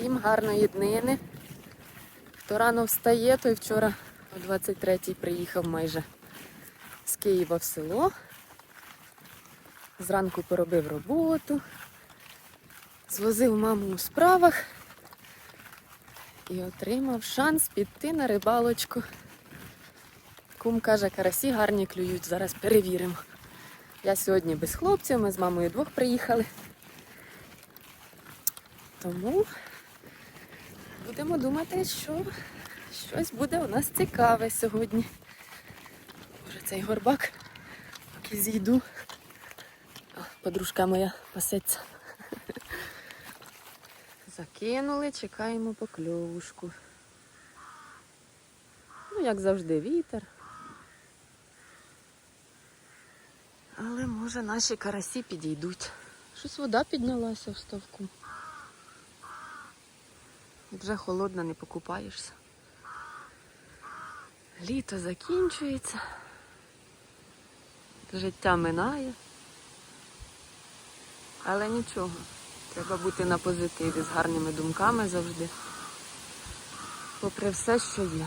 Всім гарної днини. Хто рано встає, той вчора о 23-й приїхав майже з Києва в село. Зранку поробив роботу, звозив маму у справах і отримав шанс піти на рибалочку. Кум каже, карасі гарні клюють, зараз перевіримо. Я сьогодні без хлопців, ми з мамою двох приїхали. Тому будемо думати, що щось буде у нас цікаве сьогодні. Може цей горбак, поки зійду. О, подружка моя пасеться. Закинули, чекаємо покльовушку. Ну, як завжди, вітер. Але може наші карасі підійдуть. Щось вода піднялася в ставку. Вже холодно, не покупаєшся. Літо закінчується. Життя минає. Але нічого. Треба бути на позитиві з гарними думками завжди. Попри все, що є.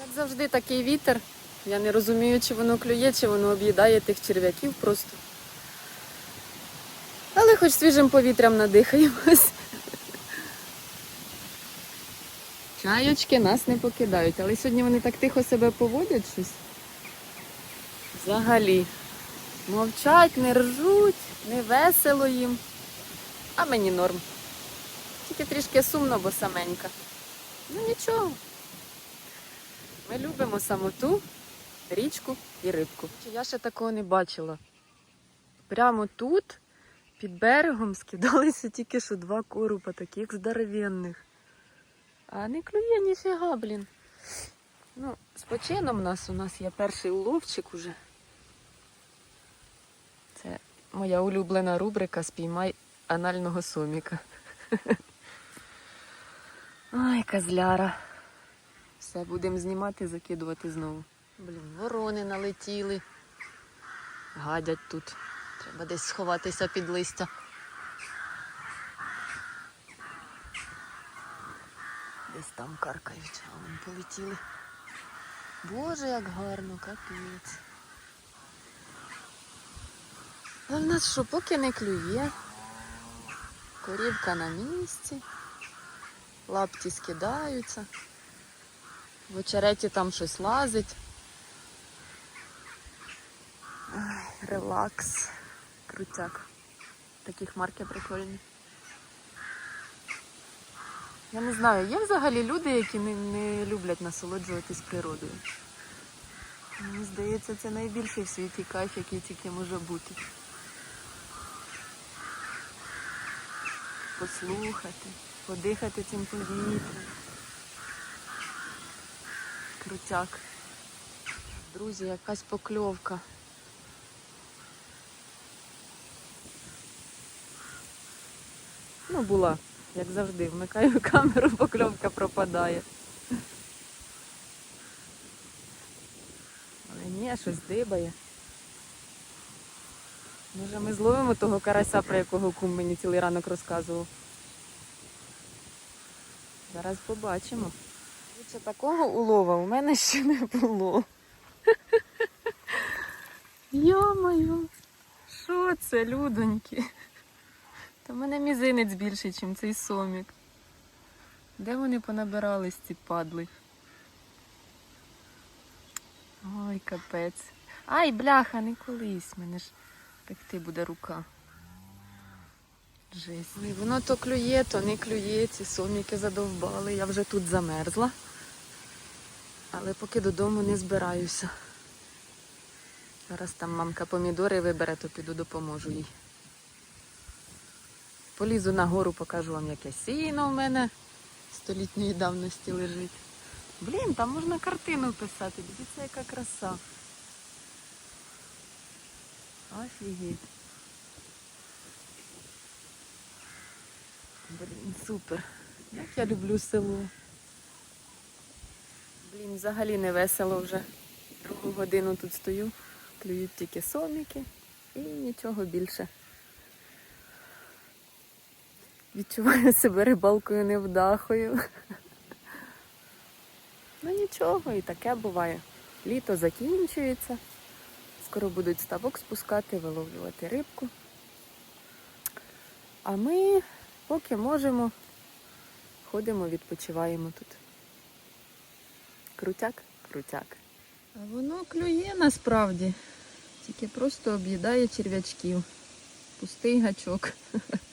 Як завжди, такий вітер. Я не розумію, чи воно клює, чи воно об'їдає тих черв'яків просто. Але хоч свіжим повітрям надихаємось. Чайочки нас не покидають, але сьогодні вони так тихо себе поводять щось. Взагалі. Мовчать, не ржуть, не весело їм. А мені норм. Тільки трішки сумно, бо саменька. Ну нічого. Ми любимо самоту, річку і рибку. Я ще такого не бачила. Прямо тут, під берегом, скидалися тільки що два корупа, таких здоровенних. А не клює ніфіга, блін. Ну, з почином нас у нас є перший уловчик уже. Це моя улюблена рубрика Спіймай анального соміка. Ай, козляра. Все, будемо знімати, закидувати знову. Блін, ворони налетіли. Гадять тут. Треба десь сховатися під листя. Десь там каркають, а вони полетіли. Боже, як гарно, капець. А в нас що, поки не клює. Корівка на місці. Лапті скидаються. В очереті там щось лазить. Ай, релакс. Крутяк. Такі хмарки прикольні. Я не знаю, є взагалі люди, які не, не люблять насолоджуватись природою. Мені здається, це найбільший в світі кайф, який тільки може бути. Послухати, подихати цим повітрям. Крутяк. Друзі, якась покльовка. Ну, була, як завжди, вмикаю камеру, покльовка пропадає. Але ні, щось дибає. Може ми зловимо того карася, про якого кум мені цілий ранок розказував. Зараз побачимо. Більше такого улова у мене ще не було. Йо-моє, що це, людоньки? Та в мене мізинець більший, ніж цей сомік. Де вони понабирались ці падли? Ой, капець. Ай, бляха, не колись, мене ж пекти буде рука. Жесть. Ой, воно то клює, то не клює, ці соміки задовбали. Я вже тут замерзла. Але поки додому не збираюся. Зараз там мамка помідори вибере, то піду допоможу їй. Полізу на гору, покажу вам, яке сіно в мене столітньої давності лежить. Блін, там можна картину писати. Дивіться, яка краса. Офігеть. Блін, супер. Як я люблю село. Блін, взагалі не весело вже. Другу годину тут стою. Клюють тільки соміки і нічого більше. Відчуваю себе рибалкою невдахою. Ну нічого, і таке буває. Літо закінчується. Скоро будуть ставок спускати, виловлювати рибку. А ми, поки можемо, ходимо, відпочиваємо тут. Крутяк, крутяк. А воно клює насправді. Тільки просто об'їдає черв'ячків. Пустий гачок.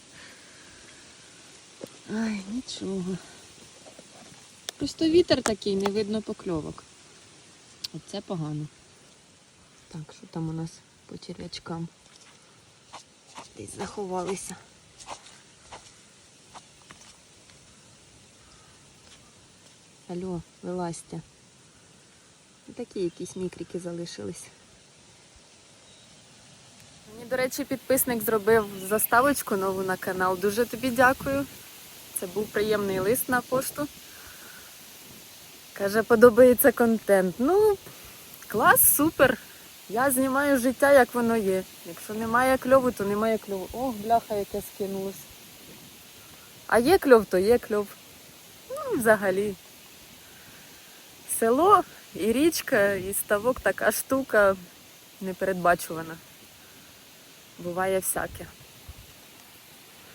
Ай, нічого. Просто вітер такий, не видно покльовок. Оце погано. Так, що там у нас по черв'ячкам? Десь заховалися. Алло, вилазьте. Такі якісь мікрики залишились. Мені, до речі, підписник зробив заставочку нову на канал. Дуже тобі дякую. Це був приємний лист на пошту. Каже, подобається контент. Ну, клас, супер. Я знімаю життя, як воно є. Якщо немає кльову, то немає кльову. Ох, бляха, яке скинулось. А є кльов, то є кльов. Ну, взагалі. Село і річка, і ставок така штука непередбачувана. Буває всяке.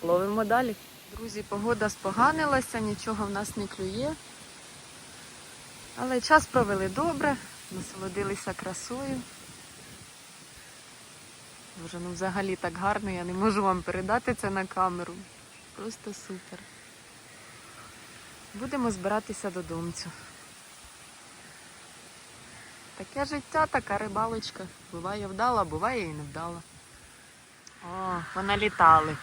Ловимо далі. Друзі, погода споганилася, нічого в нас не клює. Але час провели добре, насолодилися красою. Боже, ну взагалі так гарно, я не можу вам передати це на камеру. Просто супер. Будемо збиратися додомцю. Таке життя, така рибалочка. Буває вдала, буває і не вдала. О, поналітали.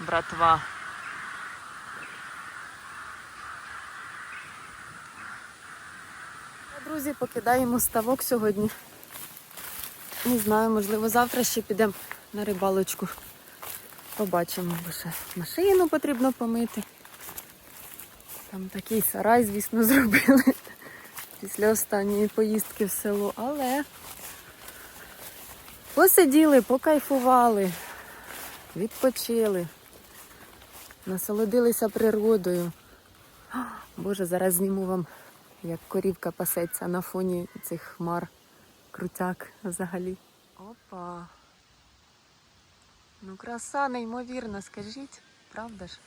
Братва. Друзі, покидаємо ставок сьогодні. Не знаю, можливо, завтра ще підемо на рибалочку. Побачимо, бо ще машину потрібно помити. Там такий сарай, звісно, зробили після останньої поїздки в село, але посиділи, покайфували, відпочили, насолодилися природою. Боже, зараз зніму вам, як корівка пасеться на фоні цих хмар. Крутяк взагалі. Опа. Ну, краса неймовірна, скажіть, правда ж?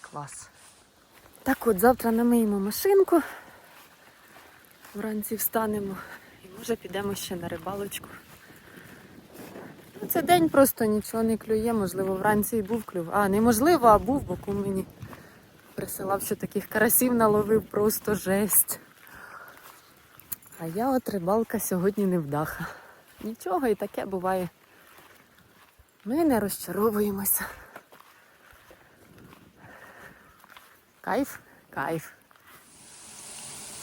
Клас. Так от, завтра намиємо машинку. Вранці встанемо і може підемо ще на рибалочку. Ну, Це день просто нічого не клює, можливо, вранці і був клюв. А, неможливо, а був, бо кум мені присилав, що таких карасів наловив просто жесть. А я от рибалка сьогодні не вдаха. Нічого і таке буває. Ми не розчаровуємося. Кайф, кайф.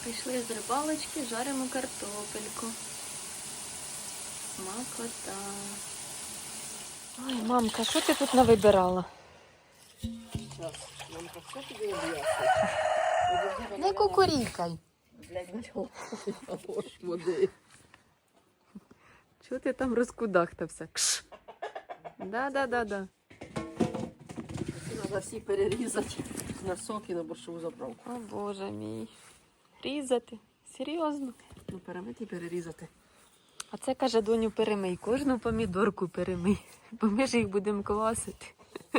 Прийшли з рибалочки, жаримо картопельку. Смакота. Ой, мамка, що ти тут навибирала? Не кукурікай. Чого ти там розкудахтався? Кш. Да-да-да-да. Треба всі перерізати на сок і на борщову заправку. О боже мій. Різати. Серйозно. Ну, перемити і перерізати. А це каже доню перемий. Кожну помідорку перемий. Бо ми ж їх будемо квасити.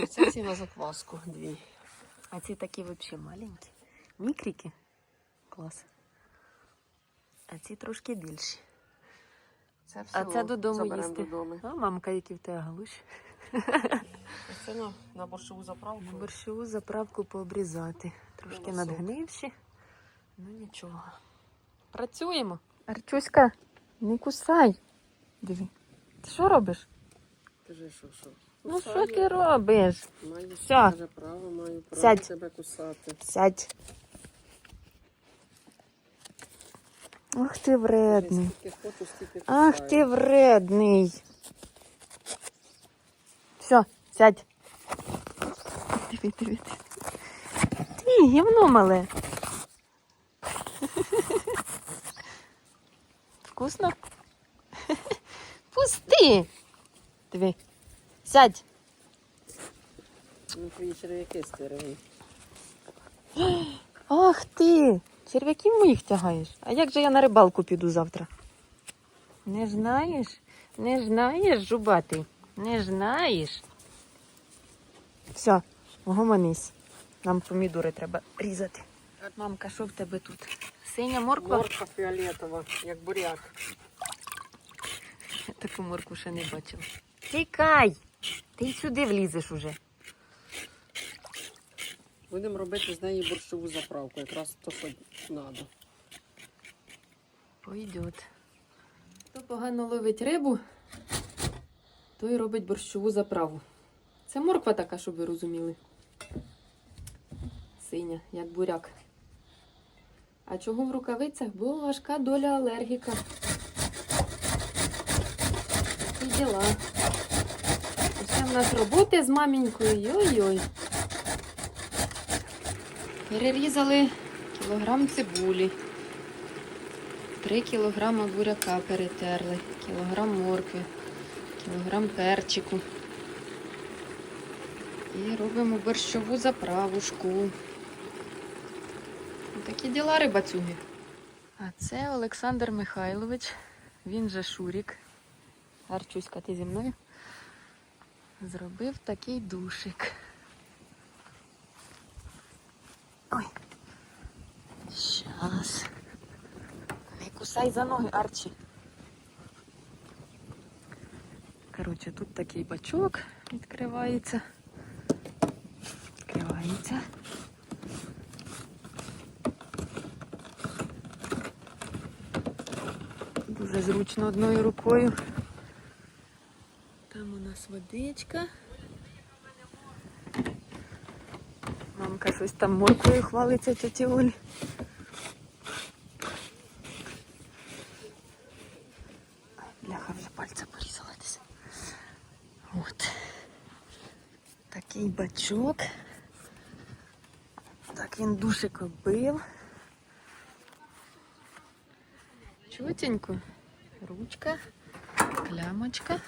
Це всі на закваску дві. А ці такі взагалі маленькі. Мікрики. Клас. А ці трошки більші. Це А це додому їсти. додому. О, мамка, які в тебе галуші. Це на, на борщову заправку. На борщову заправку пообрізати. Трошки на надгнивші. Ну нічого. Працюємо. Арчуська, не кусай. Диви. Ти що робиш? Кажи, що, що? Ну що ти робиш? Маю Все. каже, право, маю право Сядь. тебе кусати. Сядь. Ах ти вредний. Скільки хочу, Ах кусаю. ти вредний. Все, сядь. Диви, диви, диви. Ти, гівно мале. Вкусно? Пусти. Диви. Сядь. Ну, твої черв'яки стерегли. Ах ти! Черв'яків моїх тягаєш. А як же я на рибалку піду завтра? Не знаєш? Не знаєш, жубатий? Не знаєш? Все, гомонись. Нам помідори треба різати. Мамка, що в тебе тут? Синя морква? Морква фіолетова, як буряк. Я таку морку ще не бачила. Тікай! Ти й сюди влізеш уже. Будемо робити з неї борщову заправку, якраз то, що треба. Пойдет. Хто погано ловить рибу, той робить борщову заправу. Це морква така, щоб ви розуміли. Синя, як буряк. А чого в рукавицях? Бо важка доля алергіка. Такі діла. Усе в нас роботи з мамінькою. Йой-йой. Перерізали кілограм цибулі. 3 кілограма буряка перетерли, кілограм моркви, кілограм перчику. І робимо борщову заправушку. Такі діла рибацюги. А це Олександр Михайлович, він же Шурік. Арчуська, ти зі мною. Зробив такий душик. Ой. Щас. Не кусай за ноги, Арчі. Коротше, тут такий бачок відкривається. Відкривається. Зручно одною рукою. Там у нас водичка. Мамка щось там моркою хвалиться тіті Олі. Бляха, вже пальця порізала. От. Такий бачок. Так він душик бив. Чутенько. Ручка, клямочка.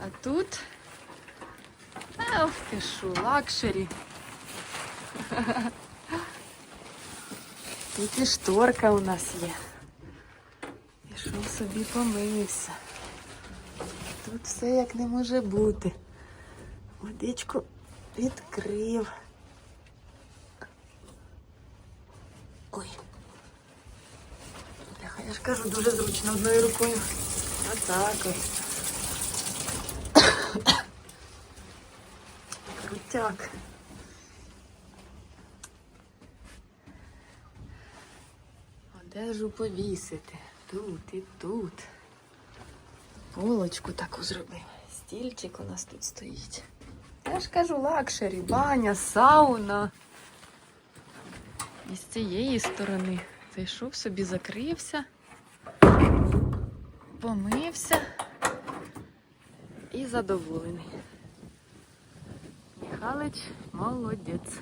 А тут. Ах ти шо, лакшері. Тут і шторка у нас є. Пішов собі помився. Тут все як не може бути. Водичку відкрив. Ой. Бляха, я ж кажу, дуже зручно одною рукою. Отак ось. Крутяк. Одежу повісити. Тут і тут. Полочку таку зробив. Стільчик у нас тут стоїть. Я ж кажу, лакшері, баня, сауна. І з цієї сторони зайшов собі, закрився, помився і задоволений. Михалич молодець.